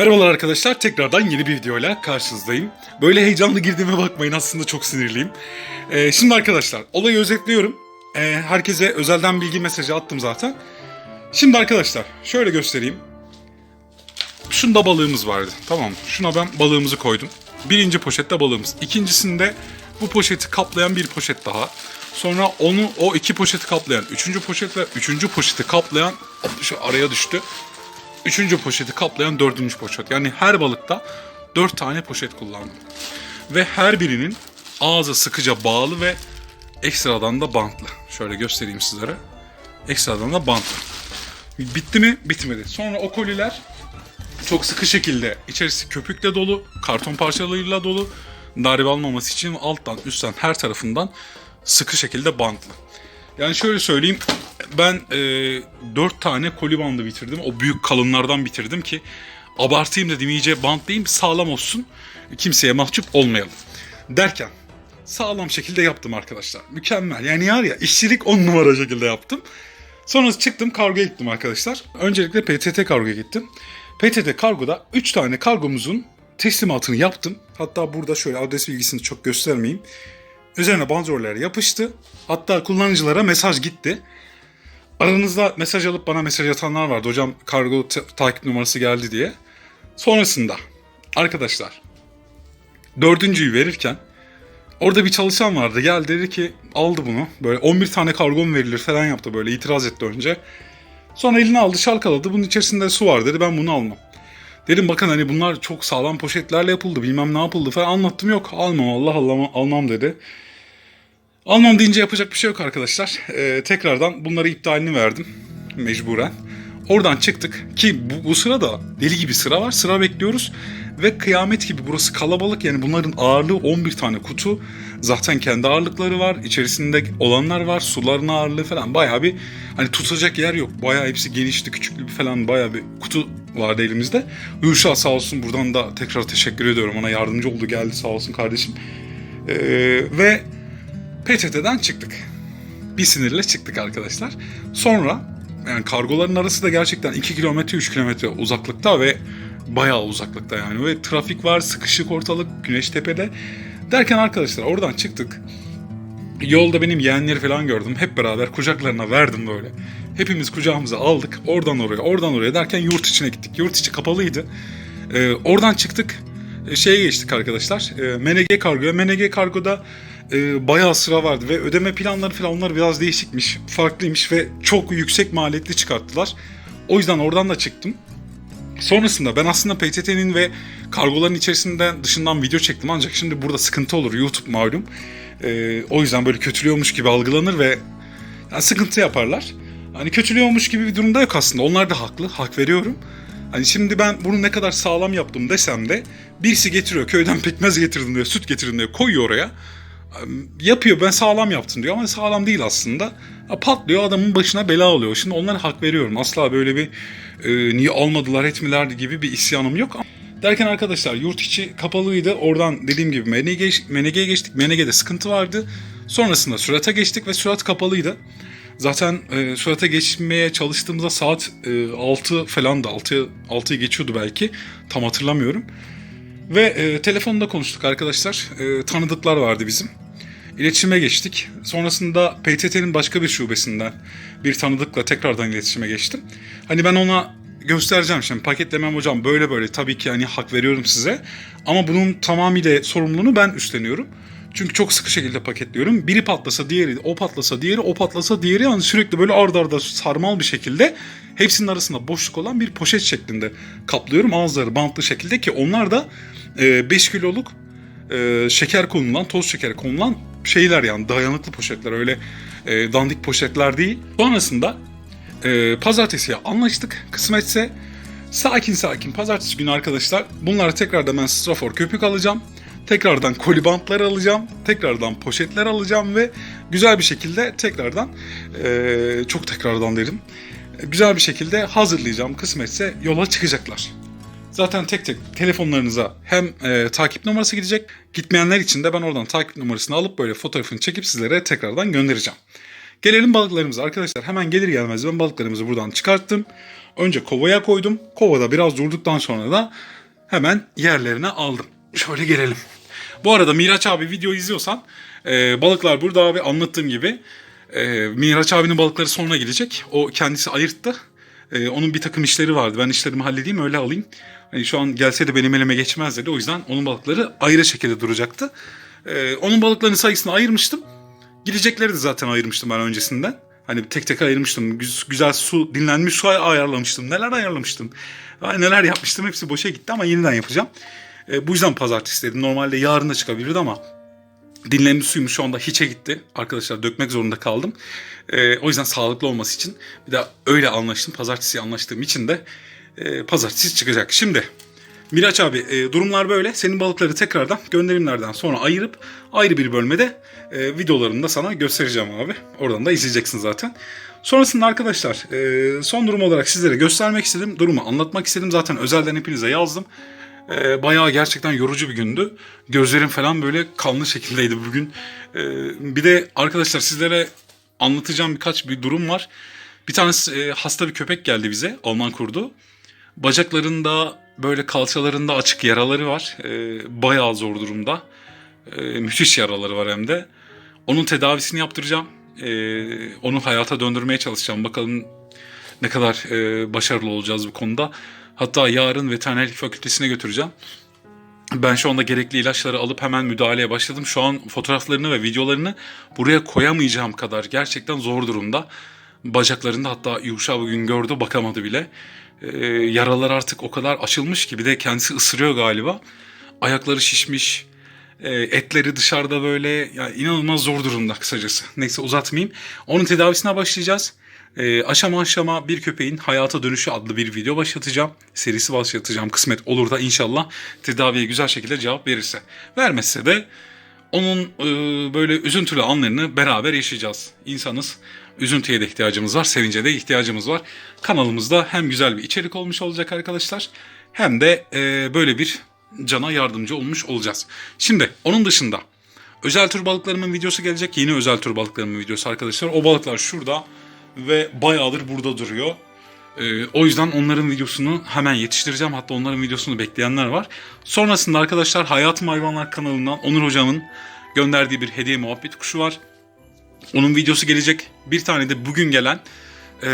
Merhabalar arkadaşlar, tekrardan yeni bir videoyla karşınızdayım. Böyle heyecanlı girdiğime bakmayın, aslında çok sinirliyim. Ee, şimdi arkadaşlar, olayı özetliyorum. Ee, herkese özelden bilgi mesajı attım zaten. Şimdi arkadaşlar, şöyle göstereyim. Şunda balığımız vardı, tamam? Şuna ben balığımızı koydum. Birinci poşette balığımız. İkincisinde bu poşeti kaplayan bir poşet daha. Sonra onu, o iki poşeti kaplayan üçüncü poşet ve üçüncü poşeti kaplayan, şu araya düştü. Üçüncü poşeti kaplayan dördüncü poşet. Yani her balıkta dört tane poşet kullandım. Ve her birinin ağzı sıkıca bağlı ve ekstradan da bantlı. Şöyle göstereyim sizlere. Ekstradan da bantlı. Bitti mi? Bitmedi. Sonra o koliler çok sıkı şekilde içerisi köpükle dolu, karton parçalarıyla dolu. Darbe almaması için alttan, üstten, her tarafından sıkı şekilde bantlı. Yani şöyle söyleyeyim. Ben e, 4 tane koli bandı bitirdim. O büyük kalınlardan bitirdim ki abartayım dedim iyice bantlayayım sağlam olsun. Kimseye mahcup olmayalım. Derken sağlam şekilde yaptım arkadaşlar. Mükemmel. Yani var ya işçilik 10 numara şekilde yaptım. Sonra çıktım kargoya gittim arkadaşlar. Öncelikle PTT kargoya gittim. PTT kargoda 3 tane kargomuzun teslimatını yaptım. Hatta burada şöyle adres bilgisini çok göstermeyeyim. Üzerine bandroller yapıştı. Hatta kullanıcılara mesaj gitti. Aranızda mesaj alıp bana mesaj atanlar vardı. Hocam kargo ta- takip numarası geldi diye. Sonrasında arkadaşlar dördüncüyü verirken orada bir çalışan vardı. Geldi dedi ki aldı bunu. Böyle 11 tane kargo mu verilir falan yaptı böyle itiraz etti önce. Sonra elini aldı şalkaladı. Bunun içerisinde su var dedi ben bunu almam. Dedim bakın hani bunlar çok sağlam poşetlerle yapıldı bilmem ne yapıldı falan anlattım yok almam Allah Allah almam dedi. Almam deyince yapacak bir şey yok arkadaşlar. Ee, tekrardan bunları iptalini verdim mecburen. Oradan çıktık ki bu, bu sırada deli gibi sıra var. Sıra bekliyoruz ve kıyamet gibi burası kalabalık. Yani bunların ağırlığı 11 tane kutu. Zaten kendi ağırlıkları var. İçerisinde olanlar var. Suların ağırlığı falan. Bayağı bir hani tutacak yer yok. Bayağı hepsi genişti, küçüklü falan bayağı bir kutu vardı elimizde. Yuşa sağ olsun buradan da tekrar teşekkür ediyorum. Ona yardımcı oldu geldi sağ olsun kardeşim. Ee, ve PTT'den çıktık. Bir sinirle çıktık arkadaşlar. Sonra yani kargoların arası da gerçekten 2 kilometre 3 kilometre uzaklıkta ve bayağı uzaklıkta yani. Ve trafik var, sıkışık ortalık, güneş tepede. Derken arkadaşlar oradan çıktık. Yolda benim yeğenleri falan gördüm. Hep beraber kucaklarına verdim böyle. Hepimiz kucağımıza aldık. Oradan oraya, oradan oraya derken yurt içine gittik. Yurt içi kapalıydı. Ee, oradan çıktık. E, şeye geçtik arkadaşlar. E, MNG kargoya. MNG kargoda e, bayağı sıra vardı ve ödeme planları falan onlar biraz değişikmiş, farklıymış ve çok yüksek maliyetli çıkarttılar. O yüzden oradan da çıktım. Sonrasında ben aslında PTT'nin ve kargoların içerisinden dışından video çektim ancak şimdi burada sıkıntı olur YouTube malum. E, o yüzden böyle kötülüyormuş gibi algılanır ve yani sıkıntı yaparlar. Hani kötülüyormuş gibi bir durumda yok aslında. Onlar da haklı, hak veriyorum. Hani şimdi ben bunu ne kadar sağlam yaptım desem de birisi getiriyor köyden pekmez getirdim diyor, süt getirdim diyor, koyuyor oraya. Yapıyor ben sağlam yaptım diyor ama sağlam değil aslında. Patlıyor adamın başına bela oluyor. Şimdi onlara hak veriyorum. Asla böyle bir e, niye almadılar etmiler gibi bir isyanım yok. Derken arkadaşlar yurt içi kapalıydı. Oradan dediğim gibi MNG, MNG'ye geçtik. MNG'de sıkıntı vardı. Sonrasında sürata geçtik ve sürat kapalıydı. Zaten e, sürate geçmeye çalıştığımızda saat e, 6 falan da 6 6'yı geçiyordu belki. Tam hatırlamıyorum. Ve e, telefonda konuştuk arkadaşlar. E, tanıdıklar vardı bizim. İletişime geçtik. Sonrasında PTT'nin başka bir şubesinden bir tanıdıkla tekrardan iletişime geçtim. Hani ben ona göstereceğim şimdi paketlemem hocam böyle böyle tabii ki hani hak veriyorum size. Ama bunun tamamıyla sorumluluğunu ben üstleniyorum. Çünkü çok sıkı şekilde paketliyorum. Biri patlasa diğeri, o patlasa diğeri, o patlasa diğeri yani sürekli böyle ardarda arda sarmal bir şekilde hepsinin arasında boşluk olan bir poşet şeklinde kaplıyorum. Ağızları bantlı şekilde ki onlar da 5 kiloluk e, şeker konulan, toz şeker konulan şeyler yani dayanıklı poşetler öyle e, dandik poşetler değil. Sonrasında e, pazartesiye anlaştık kısmetse sakin sakin pazartesi günü arkadaşlar bunları tekrardan ben strafor köpük alacağım. Tekrardan kolibantlar alacağım. Tekrardan poşetler alacağım ve güzel bir şekilde tekrardan çok tekrardan derim. Güzel bir şekilde hazırlayacağım. Kısmetse yola çıkacaklar. Zaten tek tek telefonlarınıza hem e, takip numarası gidecek. Gitmeyenler için de ben oradan takip numarasını alıp böyle fotoğrafını çekip sizlere tekrardan göndereceğim. Gelelim balıklarımıza arkadaşlar. Hemen gelir gelmez ben balıklarımızı buradan çıkarttım. Önce kovaya koydum. Kovada biraz durduktan sonra da hemen yerlerine aldım. Şöyle gelelim. Bu arada Miraç abi video izliyorsan e, balıklar burada abi anlattığım gibi. E, Miraç abinin balıkları sonra gelecek. O kendisi ayırttı. E, onun bir takım işleri vardı. Ben işlerimi halledeyim öyle alayım. Hani şu an gelse de benim elime geçmez dedi. O yüzden onun balıkları ayrı şekilde duracaktı. E, onun balıklarının sayısını ayırmıştım. Gidecekleri de zaten ayırmıştım ben öncesinden. Hani tek tek ayırmıştım. Güz- Güzel su, dinlenmiş su ay- ayarlamıştım. Neler ayarlamıştım. Ay, neler yapmıştım hepsi boşa gitti ama yeniden yapacağım. E, bu yüzden pazartesi dedim. Normalde yarın da çıkabilirdi ama dinlenmiş suyum şu anda hiçe gitti. Arkadaşlar dökmek zorunda kaldım. E, o yüzden sağlıklı olması için bir de öyle anlaştım. Pazartesi anlaştığım için de e, pazartesi çıkacak. Şimdi Miraç abi e, durumlar böyle. Senin balıkları tekrardan gönderimlerden sonra ayırıp ayrı bir bölmede e, videolarını da sana göstereceğim abi. Oradan da izleyeceksin zaten. Sonrasında arkadaşlar e, son durum olarak sizlere göstermek istedim. Durumu anlatmak istedim. Zaten özelden hepinize yazdım. E, bayağı gerçekten yorucu bir gündü. Gözlerim falan böyle kanlı şekildeydi bugün. E, bir de arkadaşlar sizlere anlatacağım birkaç bir durum var. Bir tanesi e, hasta bir köpek geldi bize. Alman kurdu. Bacaklarında böyle kalçalarında açık yaraları var. E, bayağı zor durumda. E, müthiş yaraları var hem de. Onun tedavisini yaptıracağım. E, onu hayata döndürmeye çalışacağım. Bakalım ne kadar e, başarılı olacağız bu konuda. Hatta yarın veterinerlik fakültesine götüreceğim. Ben şu anda gerekli ilaçları alıp hemen müdahaleye başladım. Şu an fotoğraflarını ve videolarını buraya koyamayacağım kadar gerçekten zor durumda. Bacaklarında hatta Yuşa bugün gördü bakamadı bile. Ee, yaralar artık o kadar açılmış ki bir de kendisi ısırıyor galiba. Ayakları şişmiş. e, etleri dışarıda böyle yani inanılmaz zor durumda kısacası. Neyse uzatmayayım. Onun tedavisine başlayacağız. E, aşama aşama bir köpeğin hayata dönüşü adlı bir video başlatacağım. Serisi başlatacağım kısmet olur da inşallah tedaviye güzel şekilde cevap verirse. Vermezse de onun e, böyle üzüntülü anlarını beraber yaşayacağız. İnsanız. Üzüntüye de ihtiyacımız var, sevince de ihtiyacımız var. Kanalımızda hem güzel bir içerik olmuş olacak arkadaşlar hem de e, böyle bir cana yardımcı olmuş olacağız. Şimdi onun dışında özel tür balıklarımın videosu gelecek. Yeni özel tür balıklarımın videosu arkadaşlar. O balıklar şurada ve bayağıdır burada duruyor. Ee, o yüzden onların videosunu hemen yetiştireceğim. Hatta onların videosunu bekleyenler var. Sonrasında arkadaşlar Hayatım Hayvanlar kanalından Onur Hocam'ın gönderdiği bir hediye muhabbet kuşu var. Onun videosu gelecek. Bir tane de bugün gelen e,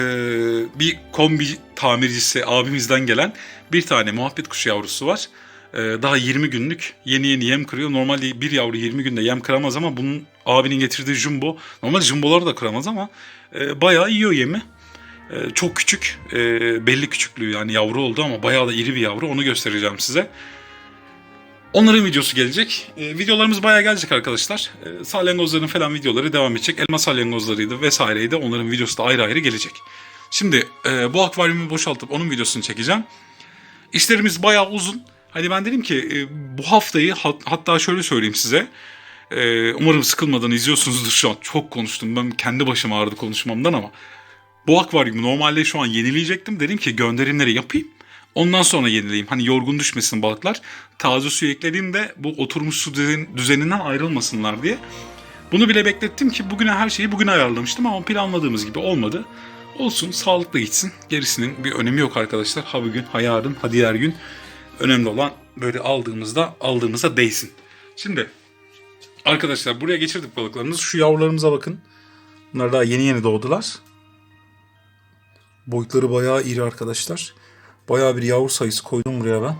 bir kombi tamircisi abimizden gelen bir tane muhabbet kuşu yavrusu var. E, daha 20 günlük yeni yeni yem kırıyor. Normalde bir yavru 20 günde yem kıramaz ama bunun abinin getirdiği jumbo. Normal jumboları da kıramaz ama e, bayağı yiyor yemi. E, çok küçük. e, belli küçüklüğü yani yavru oldu ama bayağı da iri bir yavru. Onu göstereceğim size. Onların videosu gelecek. E, videolarımız bayağı gelecek arkadaşlar. E, salyangozların falan videoları devam edecek. Elma salyangozlarıydı vesaireydi. Onların videosu da ayrı ayrı gelecek. Şimdi e, bu akvaryumu boşaltıp onun videosunu çekeceğim. İşlerimiz bayağı uzun. Hani ben dedim ki e, bu haftayı hat- hatta şöyle söyleyeyim size. E, umarım sıkılmadan izliyorsunuzdur şu an. Çok konuştum. Ben kendi başım ağrıdı konuşmamdan ama. Bu akvaryumu normalde şu an yenileyecektim. Dedim ki gönderimleri yapayım. Ondan sonra yenileyim. Hani yorgun düşmesin balıklar. Taze su eklediğimde bu oturmuş su düzen- düzeninden ayrılmasınlar diye. Bunu bile beklettim ki bugüne her şeyi bugün ayarlamıştım ama planladığımız gibi olmadı. Olsun sağlıklı gitsin. Gerisinin bir önemi yok arkadaşlar. Ha bugün ha yarın ha diğer gün. Önemli olan böyle aldığımızda aldığımıza değsin. Şimdi arkadaşlar buraya geçirdik balıklarımızı. Şu yavrularımıza bakın. Bunlar daha yeni yeni doğdular. Boyutları bayağı iri arkadaşlar. Bayağı bir yavru sayısı koydum buraya ben.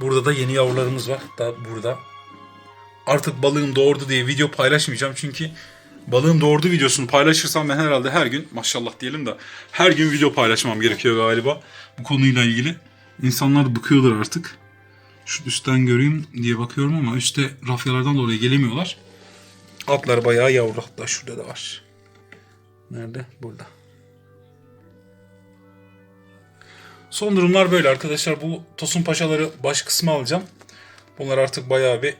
Burada da yeni yavrularımız var. Hatta burada. Artık balığım doğurdu diye video paylaşmayacağım çünkü balığın doğurdu videosunu paylaşırsam ben herhalde her gün maşallah diyelim de her gün video paylaşmam gerekiyor galiba bu konuyla ilgili. İnsanlar bıkıyorlar artık. Şu üstten göreyim diye bakıyorum ama üstte rafyalardan dolayı gelemiyorlar. Atlar bayağı yavru hatta şurada da var. Nerede? Burada. Son durumlar böyle arkadaşlar. Bu Tosun Paşaları baş kısmı alacağım. Bunlar artık bayağı bir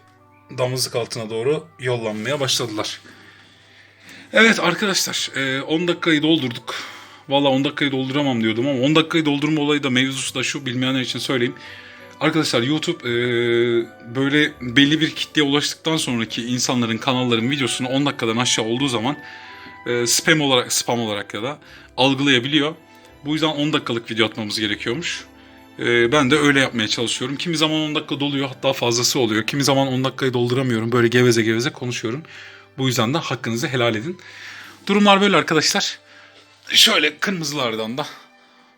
damızlık altına doğru yollanmaya başladılar. Evet arkadaşlar e, 10 dakikayı doldurduk. Valla 10 dakikayı dolduramam diyordum ama 10 dakikayı doldurma olayı da mevzusu da şu bilmeyenler için söyleyeyim. Arkadaşlar YouTube e, böyle belli bir kitleye ulaştıktan sonraki insanların kanalların videosunu 10 dakikadan aşağı olduğu zaman e, spam olarak spam olarak ya da algılayabiliyor. Bu yüzden 10 dakikalık video atmamız gerekiyormuş. Ee, ben de öyle yapmaya çalışıyorum. Kimi zaman 10 dakika doluyor hatta fazlası oluyor. Kimi zaman 10 dakikayı dolduramıyorum. Böyle geveze geveze konuşuyorum. Bu yüzden de hakkınızı helal edin. Durumlar böyle arkadaşlar. Şöyle kırmızılardan da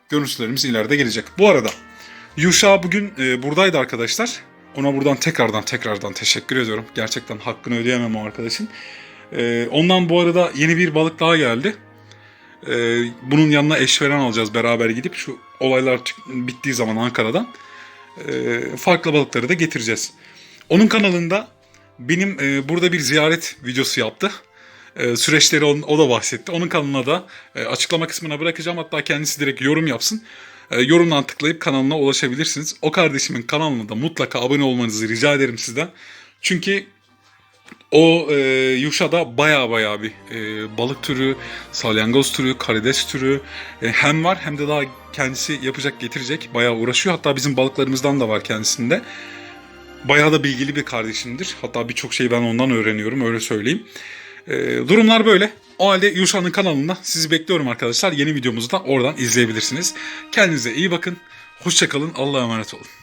görüntülerimiz ileride gelecek. Bu arada Yuşa bugün e, buradaydı arkadaşlar. Ona buradan tekrardan tekrardan teşekkür ediyorum. Gerçekten hakkını ödeyemem o arkadaşın. E, ondan bu arada yeni bir balık daha geldi. E, bunun yanına eşveren alacağız beraber gidip şu olaylar bittiği zaman Ankara'dan e, farklı balıkları da getireceğiz. Onun kanalında benim e, burada bir ziyaret videosu yaptı. E, süreçleri on- o da bahsetti. Onun kanalına da e, açıklama kısmına bırakacağım. Hatta kendisi direkt yorum yapsın. E, yorumdan tıklayıp kanalına ulaşabilirsiniz. O kardeşimin kanalına da mutlaka abone olmanızı rica ederim sizden. Çünkü o e, Yuşa'da baya baya bir e, balık türü, salyangoz türü, karides türü e, hem var hem de daha kendisi yapacak getirecek. Bayağı uğraşıyor. Hatta bizim balıklarımızdan da var kendisinde. Bayağı da bilgili bir kardeşimdir. Hatta birçok şeyi ben ondan öğreniyorum öyle söyleyeyim. E, durumlar böyle. O halde Yuşa'nın kanalında sizi bekliyorum arkadaşlar. Yeni videomuzu da oradan izleyebilirsiniz. Kendinize iyi bakın. Hoşçakalın. Allah'a emanet olun.